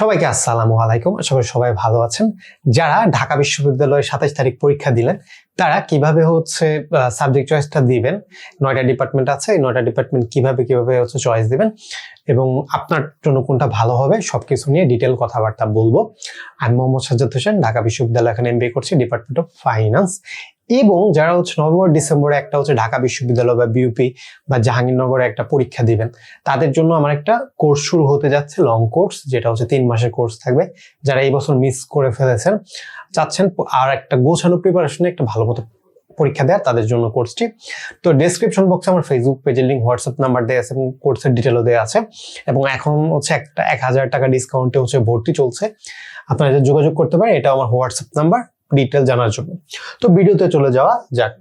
সবাইকে আসসালামু আলাইকুম। আশা করি সবাই ভালো আছেন। যারা ঢাকা বিশ্ববিদ্যালয়ে সাতাশ তারিখ পরীক্ষা দিলেন, তারা কীভাবে হচ্ছে সাবজেক্ট চয়েসটা দিবেন? নয়টা ডিপার্টমেন্ট আছে, এই নয়টা ডিপার্টমেন্ট কীভাবে কীভাবে হচ্ছে চয়েস দিবেন? এবং আপনার জন্য কোনটা ভালো হবে, সবকিছু নিয়ে ডিটেল কথাবার্তা বলব। আমি মোহাম্মদ সাজ্জাদ হোসেন, ঢাকা বিশ্ববিদ্যালয় এখানে এমবিএ করছি ডিপার্টমেন্ট অফ ফাইন্যান্স এবং যারা হচ্ছে নভেম্বর, ডিসেম্বরে একটা হচ্ছে ঢাকা বিশ্ববিদ্যালয় বা বিউপি বা জাহাঙ্গীরনগরে একটা পরীক্ষা দিবেন, তাদের জন্য আমার একটা কোর্স শুরু হতে যাচ্ছে লং কোর্স যেটা হচ্ছে তিন মাসের কোর্স থাকবে, যারা এই বছর মিস করে ফেলেছেন, চাচ্ছেন আর একটা গোছানো প্রিপারেশনে একটা ভালো মতো পরীক্ষা দেওয়ার, তাদের জন্য কোর্সটি তো ডেসক্রিপশন বক্সে আমার ফেসবুক পেজের লিঙ্ক হোয়াটসঅ্যাপ নাম্বার দেওয়া আছে এবং কোর্সের ডিটেলও দেওয়া আছে, এবং এখন হচ্ছে একটা এক হাজার টাকা ডিসকাউন্টে হচ্ছে ভর্তি চলছে। আপনারা যোগাযোগ করতে পারেন এটা আমার হোয়াটসঅ্যাপ নাম্বার ডিটেল জানার জন্য। তো ভিডিওতে চলে যাওয়া যাক।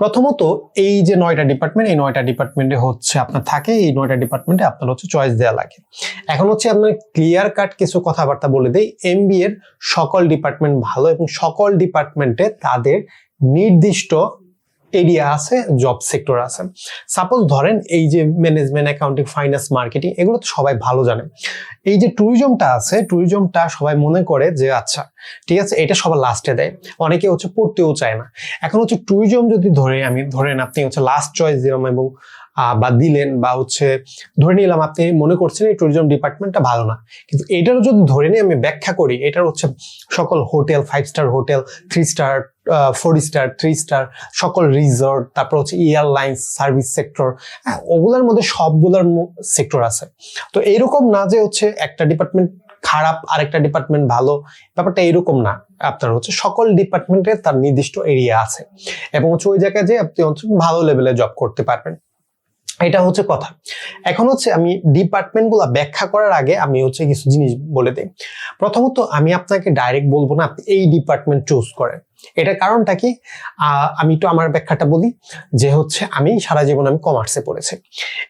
প্রথমত এই যে নয়টা ডিপার্টমেন্ট এই নয়টা ডিপার্টমেন্টে হচ্ছে আপনার থাকে, এই নয়টা ডিপার্টমেন্টে আপনার হচ্ছে চয়েস দেওয়া লাগে। এখন হচ্ছে আপনার ক্লিয়ার কাট কিছু কথাবার্তা বলে দেয় এম এর সকল ডিপার্টমেন্ট ভালো এবং সকল ডিপার্টমেন্টে তাদের নির্দিষ্ট এরিয়া আছে জব সেক্টর আছে। সাপোজ ধরেন এই যে ম্যানেজমেন্ট অ্যাকাউন্টিং ফাইন্যান্স মার্কেটিং এগুলো তো সবাই ভালো জানে। এই যে ট্যুরিজমটা আছে ট্যুরিজমটা সবাই মনে করে যে আচ্ছা ঠিক আছে, এটা সবার লাস্টে দেয়। অনেকে হচ্ছে পড়তেও চায় না। এখন হচ্ছে ট্যুরিজম যদি ধরে আমি, ধরেন আপনি হচ্ছে লাস্ট চয়েস দিলাম এবং বা দিলেন বা হচ্ছে ধরে নিলাম আপনি মনে করছেন এই ট্যুরিজম ডিপার্টমেন্টটা ভালো না। কিন্তু এটারও যদি ধরে নিয়ে আমি ব্যাখ্যা করি, এটার হচ্ছে সকল hotel five star hotel three star four star three star সকল রিসর্ট তারপর হচ্ছে এয়ারলাইন্স সার্ভিস সেক্টর ওগুলোর মধ্যে সবগুলোর সেক্টর আছে। তো এইরকম না যে হচ্ছে একটা ডিপার্টমেন্ট খারাপ, আরেকটা ডিপার্টমেন্ট ভালো, ব্যাপারটা এরকম না। আপনার হচ্ছে সকল ডিপার্টমেন্টে তার নির্দিষ্ট এরিয়া আছে। এবং হচ্ছে ওই জায়গায় যে আপনি ভালো লেভেলে জব করতে পারবেন। এটা হচ্ছে কথা। এখন হচ্ছে আমি ডিপার্টমেন্টগুলো ব্যাখ্যা করার আগে আমি হচ্ছে কিছু জিনিস বলে দিই। প্রথমত আমি আপনাকে ডাইরেক্ট বলব না, আপনি এই ডিপার্টমেন্ট চুজ করেন। এটার কারণটা কি? আমি একটু আমার ব্যাখ্যাটা বলি যে হচ্ছে আমি সারা জীবন আমি কমার্সে পড়েছি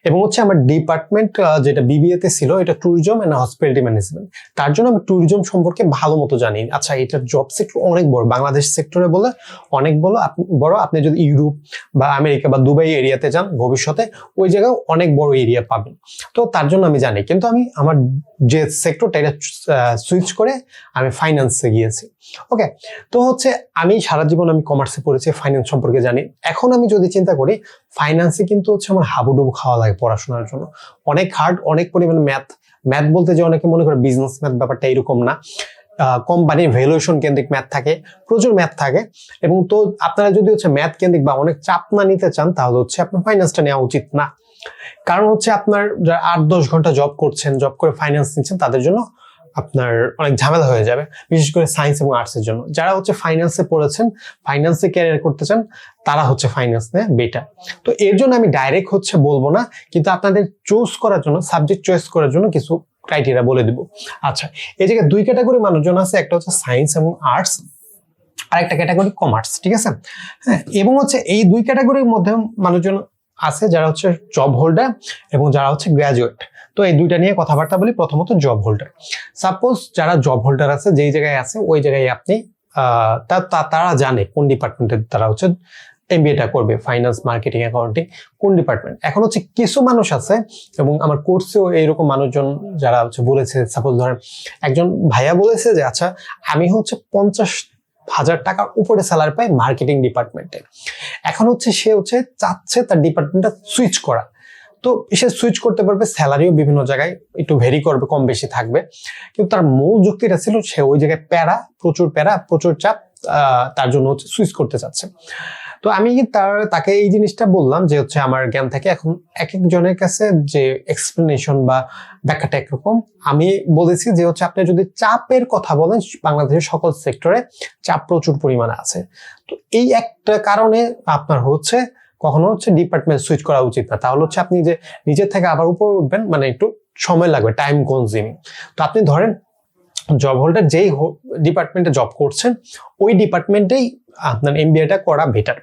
এবং হচ্ছে আমার ডিপার্টমেন্ট যেটা বিবিএতে ছিল এটা ট্যুরিজম অ্যান্ড হসপিটালিটি ম্যানেজমেন্ট তার জন্য আমি ট্যুরিজম সম্পর্কে ভালো মতো জানি। আচ্ছা এটার জব সেক্টর অনেক বড়, বাংলাদেশ সেক্টরে বলে অনেক বড় বড়। আপনি যদি ইউরোপ বা আমেরিকা বা দুবাই এরিয়াতে যান, ভবিষ্যতে ওই জায়গায় অনেক বড় এরিয়া পাবেন। তো তার জন্য আমি জানি। কিন্তু আমি আমার যে সেক্টরটা এটা সুইচ করে আমি ফাইন্যান্সে গিয়েছি। ওকে তো হচ্ছে আমি সারা জীবন আমি কমার্সে পড়েছি ফাইন্যান্স সম্পর্কে জানি। এখন আমি যদি চিন্তা করি ফাইন্যান্সে কিন্তু হচ্ছে আমার হাবুডুবু খাওয়া লাগে পড়াশোনার জন্য। অনেক হার্ড অনেক পরিমাণে ম্যাথ ম্যাথ বলতে যে অনেকে মনে করে বিজনেস ম্যাথ ব্যাপারটা এরকম না। কোম্পানির ভ্যালুয়েশন কেন্দ্রিক ম্যাথ থাকে, প্রচুর ম্যাথ থাকে। এবং তো আপনারা যদি হচ্ছে ম্যাথ কেন্দ্রিক বা অনেক চাপ না নিতে চান, তাহলে হচ্ছে আপনার ফাইন্যান্সটা নেওয়া উচিত না। কারণ হচ্ছে আপনার যারা আট দশ ঘণ্টা জব করছেন জব করে ফাইন্যান্স নিচ্ছেন, তাদের জন্য আপনার অনেক ঝামেলা হয়ে যাবে, বিশেষ করে সায়েন্স এবং আর্টসের জন্য। যারা হচ্ছে ফাইন্যান্সে পড়েছেন ফাইন্যান্সে ক্যারিয়ার করতে চান, তারা হচ্ছে ফাইন্যান্স নিয়ে বেটার তো এর জন্য আমি ডাইরেক্ট হচ্ছে বলব না, কিন্তু আপনাদের চুজ করার জন্য সাবজেক্ট চয়েস করার জন্য কিছু ক্রাইটেরিয়া বলে দিব। আচ্ছা এই জায়গায় দুই ক্যাটাগরি মানুষজন আছে, একটা হচ্ছে সায়েন্স এবং আর্টস আর একটা ক্যাটাগরি কমার্স ঠিক আছে? হ্যাঁ এবং হচ্ছে এই দুই ক্যাটাগরির মধ্যে মানুষজন আছে যারা হচ্ছে জব হোল্ডার এবং যারা হচ্ছে গ্র্যাজুয়েট তো এই দুইটা নিয়ে কথাবার্তা বলি, প্রথমত জব হোল্ডার সাপোজ যারা জব হোল্ডার আছে, যেই জায়গায় আছে, ওই জায়গায় আপনি তারা জানে কোন ডিপার্টমেন্টের তারা হচ্ছে এমবিএটা করবে ফাইন্যান্স মার্কেটিং অ্যাকাউন্টিং কোন ডিপার্টমেন্ট এখন হচ্ছে কিছু মানুষ আছে, এবং আমার কোর্সেও এইরকম মানুষজন যারা হচ্ছে বলেছে সাপোজ ধরেন একজন ভাইয়া বলেছে যে আচ্ছা আমি হচ্ছে পঞ্চাশ হাজার টাকার উপরে স্যালারি পাই মার্কেটিং ডিপার্টমেন্টে এখন হচ্ছে সে হচ্ছে চাচ্ছে তার ডিপার্টমেন্টটা সুইচ করা। তো সে সুইচ করতে পারবে স্যালারিও বিভিন্ন জায়গায় একটু ভেরি করবে, কম বেশি থাকবে। কিন্তু তার মূল যুক্তিটা ছিল সে ওই জায়গায় প্যারা, প্রচুর প্যারা, প্রচুর চাপ তার জন্য হচ্ছে সুইচ করতে চাচ্ছে। তো আমি তার, তাকে এই জিনিসটা বললাম যে হচ্ছে আমার জ্ঞান থেকে এখন এক একজনের কাছে যে এক্সপ্লেনেশন বা ব্যাখ্যাটা একরকম, আমি বলেছি যে হচ্ছে আপনি যদি চাপের কথা বলেন, বাংলাদেশের সকল সেক্টরে চাপ প্রচুর পরিমাণে আছে। তো এই একটা কারণে আপনার হচ্ছে কখনো হচ্ছে ডিপার্টমেন্ট সুইচ করা উচিত না। তাহলে হচ্ছে আপনি যে নিজের থেকে আবার উপরে উঠবেন মানে একটু সময় লাগবে টাইম কনজিউমিং তো আপনি ধরেন জব হোল্ডার যেই ডিপার্টমেন্টে জব করছেন, ওই ডিপার্টমেন্টেই আপনার এম এমবিএটা করা বেটার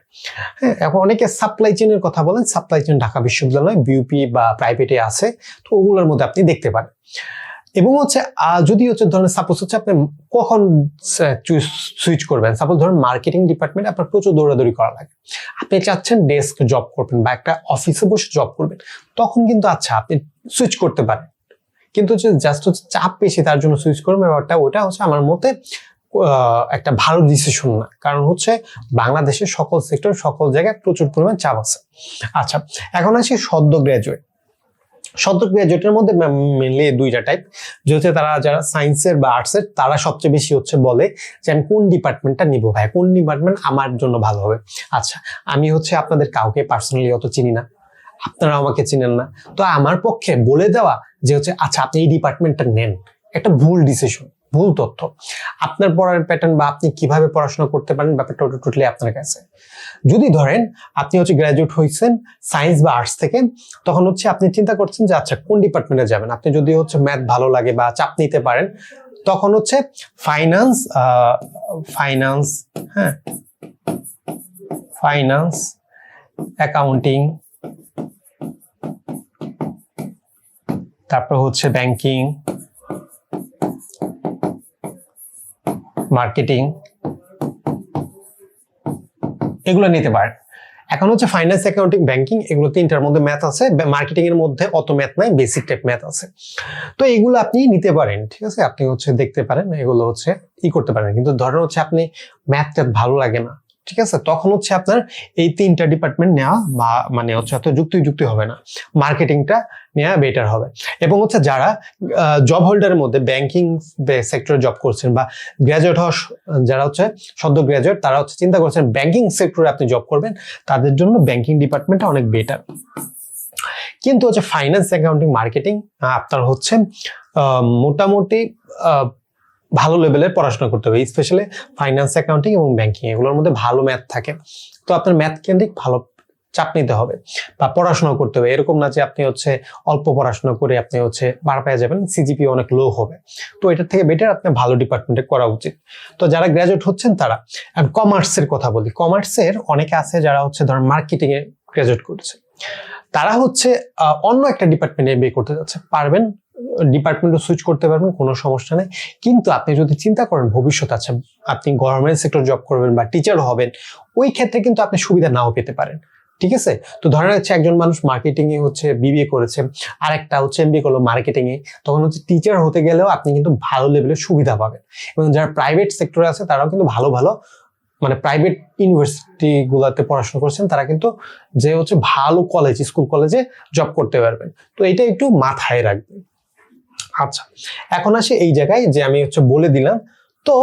হ্যাঁ এখন অনেকে সাপ্লাই চেনের কথা বলেন সাপ্লাই চেন ঢাকা বিশ্ববিদ্যালয় বিউপি বা প্রাইভেটে আছে, তো ওগুলোর মধ্যে আপনি দেখতে পারেন। এবং হচ্ছে যদি হচ্ছে ধরেন সাপোজ হচ্ছে আপনি কখন সুইচ করবেন সাপোজ ধরেন মার্কেটিং ডিপার্টমেন্ট আপনার প্রচুর দৌড়াদৌড়ি করা লাগে। আপনি চাচ্ছেন ডেস্ক জব করবেন বা একটা অফিসে বসে জব করবেন, তখন কিন্তু আচ্ছা আপনি সুইচ করতে পারেন। কিন্তু হচ্ছে জাস্ট হচ্ছে চাপ বেশি, তার জন্য সুইচ করবেন ব্যাপারটা ওটা হচ্ছে আমার মতে একটা ভালো ডিসিশন না। কারণ হচ্ছে, বাংলাদেশের সকল সেক্টর সকল জায়গায় প্রচুর পরিমাণ চাপ আছে। আচ্ছা এখন আসি সদ্য গ্রাজুয়েট সদ্য জোটের মধ্যে মেনলি দুইটা টাইপ যেহেতু তারা যারা সায়েন্সের বা আর্টসের তারা সবচেয়ে বেশি হচ্ছে বলে যে আমি কোন ডিপার্টমেন্টটা নিব ভাই কোন ডিপার্টমেন্ট আমার জন্য ভালো হবে? আচ্ছা আমি হচ্ছে আপনাদের কাউকে পার্সোনালি অত চিনি না। আপনারা আমাকে চিনেন না। তো আমার পক্ষে বলে দেওয়া যে হচ্ছে আচ্ছা আপনি এই ডিপার্টমেন্টটা নেন। একটা ভুল ডিসিশন ভুল তথ্য। আপনার পড়ার প্যাটার্ন বা আপনি কীভাবে পড়াশোনা করতে পারেন ব্যাপারটা টোটালি আপনার কাছে। যদি ধরেন আপনি হচ্ছে গ্র্যাজুয়েট হয়েছেন সায়েন্স বা আর্টস থেকে, তখন হচ্ছে আপনি চিন্তা করছেন যে আচ্ছা কোন ডিপার্টমেন্টে যাবেন? আপনি যদি হচ্ছে ম্যাথ ভালো লাগে বা চাপ নিতে পারেন, তখন হচ্ছে ফাইন্যান্স ফাইন্যান্স হ্যাঁ ফাইন্যান্স অ্যাকাউন্টিং তারপর হচ্ছে ব্যাংকিং মার্কেটিং এগুলো নিতে পারেন। এখন হচ্ছে ফাইন্যান্স অ্যাকাউন্টিং ব্যাংকিং এগুলো তিনটার মধ্যে ম্যাথ আছে। মার্কেটিং এর মধ্যে অত ম্যাথ নাই বেসিক টাইপ ম্যাথ আছে। তো এগুলো আপনি নিতে পারেন, ঠিক আছে? আপনি হচ্ছে দেখতে পারেন, এগুলো হচ্ছে ই করতে পারেন। কিন্তু ধরেন হচ্ছে আপনি ম্যাথ ভালো লাগে না ঠিক আছে? তখন হচ্ছে আপনার এই তিনটা ডিপার্টমেন্ট নেওয়া বা মানে হচ্ছে অত যুক্তি যুক্তি হবে না। মার্কেটিংটা নেওয়া বেটার হবে। এবং হচ্ছে যারা জব হোল্ডারের মধ্যে ব্যাংকিং সেক্টরে জব করছেন বা গ্র্যাজুয়েট হওয়া যারা হচ্ছে সদ্য গ্র্যাজুয়েট তারা হচ্ছে চিন্তা করছেন ব্যাংকিং সেক্টরে আপনি জব করবেন, তাদের জন্য ব্যাংকিং ডিপার্টমেন্টটা অনেক বেটার কিন্তু হচ্ছে ফাইন্যান্স অ্যাকাউন্টিং মার্কেটিং আপনার হচ্ছে মোটামুটি ভালো লেভেলের পড়াশোনা করতে হবে স্পেশালি ফাইন্যান্স অ্যাকাউন্টিং এবং ব্যাংকিং এগুলোর মধ্যে ভালো ম্যাথ থাকে। তো আপনার ম্যাথ কেন্দ্রিক ভালো চাপ নিতে হবে বা পড়াশোনা করতে হবে। এরকম না যে আপনি হচ্ছে অল্প পড়াশোনা করে আপনি হচ্ছে বার পেয়ে যাবেন সিজিপি অনেক লো হবে। তো এটার থেকে বেটার আপনি ভালো ডিপার্টমেন্টে করা উচিত। তো যারা গ্র্যাজুয়েট হচ্ছেন তারা কমার্সের কথা বলি কমার্সের অনেকে আছে যারা হচ্ছে ধরেন মার্কেটিং এ গ্র্যাজুয়েট করছে। তারা হচ্ছে অন্য একটা ডিপার্টমেন্টে এমবিএ করতে যাচ্ছে। পারবেন ডিপার্টমেন্টও সুইচ করতে পারবেন, কোনো সমস্যা নেই। কিন্তু আপনি যদি চিন্তা করেন ভবিষ্যৎ আছে আপনি গভর্নমেন্ট সেক্টর জব করবেন বা টিচার হবেন, ওই ক্ষেত্রে কিন্তু আপনি সুবিধা নাও পেতে পারেন। ঠিক আছে? তো ধরেন হচ্ছে একজন মানুষ মার্কেটিং এ হচ্ছে বিবিএ করেছে আর একটা হচ্ছে এমবিএ করল মার্কেটিং এ, তখন হচ্ছে টিচার হতে গেলেও আপনি কিন্তু ভালো লেভেলের সুবিধা পাবেন। এবং যারা প্রাইভেট সেক্টরে আছে, তারাও কিন্তু ভালো ভালো মানে প্রাইভেট ইউনিভার্সিটি গুলাতে পড়াশোনা করছেন, তারা কিন্তু যে হচ্ছে ভালো কলেজ স্কুল কলেজে জব করতে পারবেন। তো এটা একটু মাথায় রাখবেন। আচ্ছা এখন আসি এই জায়গায় যে আমি হচ্ছে বলে দিলাম। তো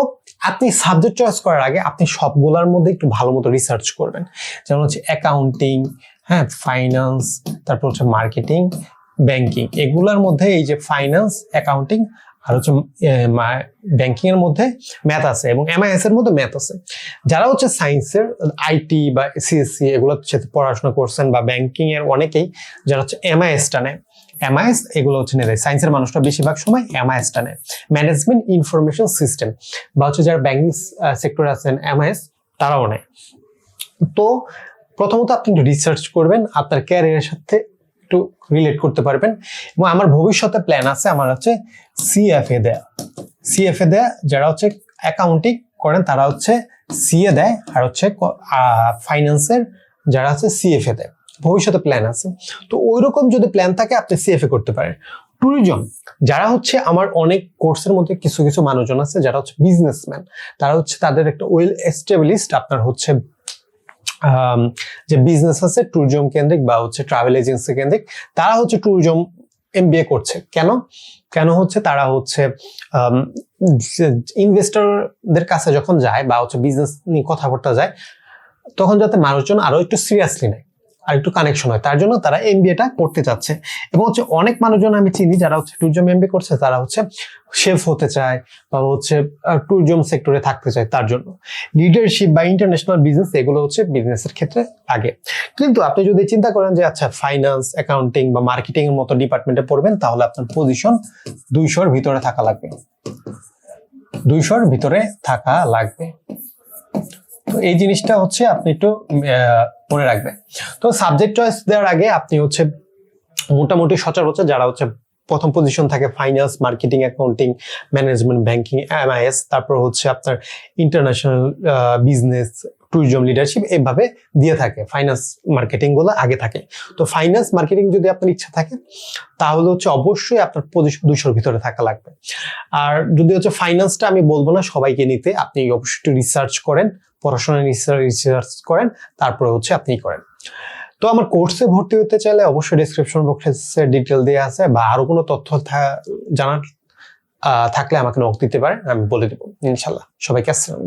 আপনি সাবজেক্ট চয়েস করার আগে আপনি সবগুলোর মধ্যে একটু ভালো মতো রিসার্চ করবেন। যেমন হচ্ছে অ্যাকাউন্টিং হ্যাঁ ফাইন্যান্স তারপর হচ্ছে মার্কেটিং ব্যাংকিং এগুলোর মধ্যে এই যে ফাইন্যান্স অ্যাকাউন্টিং আর হচ্ছে ব্যাংকিং এর মধ্যে ম্যাথ আছে এবং এমআইএস এর মধ্যে ম্যাথ আছে। যারা হচ্ছে সায়েন্সের আইটি বা সিএসসি এগুলো সাথে পড়াশোনা করছেন বা ব্যাংকিং এর অনেকেই, যারা হচ্ছে এমআইএসটা নেয় এমআইএস এগুলো হচ্ছে নেয় সায়েন্সের মানুষটা বেশিরভাগ সময় এমআইএসটা নেয়। ম্যানেজমেন্ট ইনফরমেশন সিস্টেম বা হচ্ছে যারা ব্যাংকিং সেক্টরে আছেন এমআইএস তারাও নেয়। তো প্রথমত আপনি একটু রিসার্চ করবেন, আপনার ক্যারিয়ারের সাথে একটু রিলেট করতে পারবেন এবং আমার ভবিষ্যতে প্ল্যান আছে, আমার হচ্ছে সিএফএ দেয়া। সিএফএ দেয়া, যারা হচ্ছে অ্যাকাউন্টিং করেন, তারা হচ্ছে সিএ দেয়, আর হচ্ছে ফাইন্যান্সের যারা হচ্ছে সিএফএ দেয়। ভবিষ্যতে প্ল্যান আছে। তো ওইরকম যদি প্ল্যান থাকে, আপনি সিএফএ করতে পারেন। ট্যুরিজম যারা হচ্ছে আমার অনেক কোর্সের মধ্যে কিছু কিছু মানুষজন আছে, যারা হচ্ছে বিজনেসম্যান তারা হচ্ছে তাদের একটা ওয়েল এস্টাবলিশড আপনার হচ্ছে যে বিজনেস আছে ট্যুরিজম কেন্দ্রিক বা হচ্ছে ট্রাভেল এজেন্সি কেন্দ্রিক, তারা হচ্ছে ট্যুরিজম এমবিএ করছে। কেন? কেন হচ্ছে তারা হচ্ছে ইনভেস্টরদের কাছে যখন যায় বা হচ্ছে বিজনেস নিয়ে কথাবার্তা যায়, তখন যাতে মানুষজন আরও একটু সিরিয়াসলি নেয়। আর একটু কানেকশন হয়। তার জন্য তারা এম এমবিএটা করতে চাচ্ছে। এবং হচ্ছে অনেক মানুষজন আমি চিনি যারা হচ্ছে ট্যুরিজম এমবিএ করছে, তারা হচ্ছে শেফ হতে চায় বা হচ্ছে ট্যুরিজম সেক্টরে থাকতে চায় তার জন্য। লিডারশিপ বা ইন্টারন্যাশনাল বিজনেস এগুলো হচ্ছে বিজনেসের ক্ষেত্রে আগে। কিন্তু আপনি যদি চিন্তা করেন যে আচ্ছা ফাইন্যান্স অ্যাকাউন্টিং বা মার্কেটিং এর মতো ডিপার্টমেন্টে পড়বেন, তাহলে আপনার পজিশন দুইশোর ভিতরে থাকা লাগবে। দুইশোর ভিতরে থাকা লাগবে। তো এই জিনিসটা হচ্ছে আপনি একটু মনে রাখবেন। তো সাবজেক্ট চয়েস দেওয়ার আগে আপনি হচ্ছে মোটামুটি সচরাচর যারা হচ্ছে প্রথম পজিশন থাকে finance marketing accounting management banking MIS তারপর হচ্ছে আপনার ইন্টারন্যাশনাল বিজনেস ট্যুরিজম লিডারশিপ এভাবে দিয়ে থাকে। ফাইন্যান্স মার্কেটিংগুলো আগে থাকে। তো ফাইন্যান্স মার্কেটিং যদি আপনার ইচ্ছা থাকে, তাহলে হচ্ছে অবশ্যই আপনার পঁচিশ- দুইশোর ভিতরে থাকা লাগবে। আর যদি হচ্ছে ফাইন্যান্সটা আমি বলব না, সবাইকে নিতে আপনি অবশ্যই একটু রিসার্চ করেন। পড়াশোনা রিসার্চ করেন, তারপরে হচ্ছে আপনি করেন। তো আমার কোর্সে ভর্তি হতে চাইলে অবশ্যই ডিসক্রিপশন বক্সে ডিটেল দেওয়া আছে বা আরও কোনো তথ্য জানার থাকলে আমাকে নক দিতে পারেন, আমি বলে দেবো। ইনশাল্লাহ। সবাইকে আসসালাম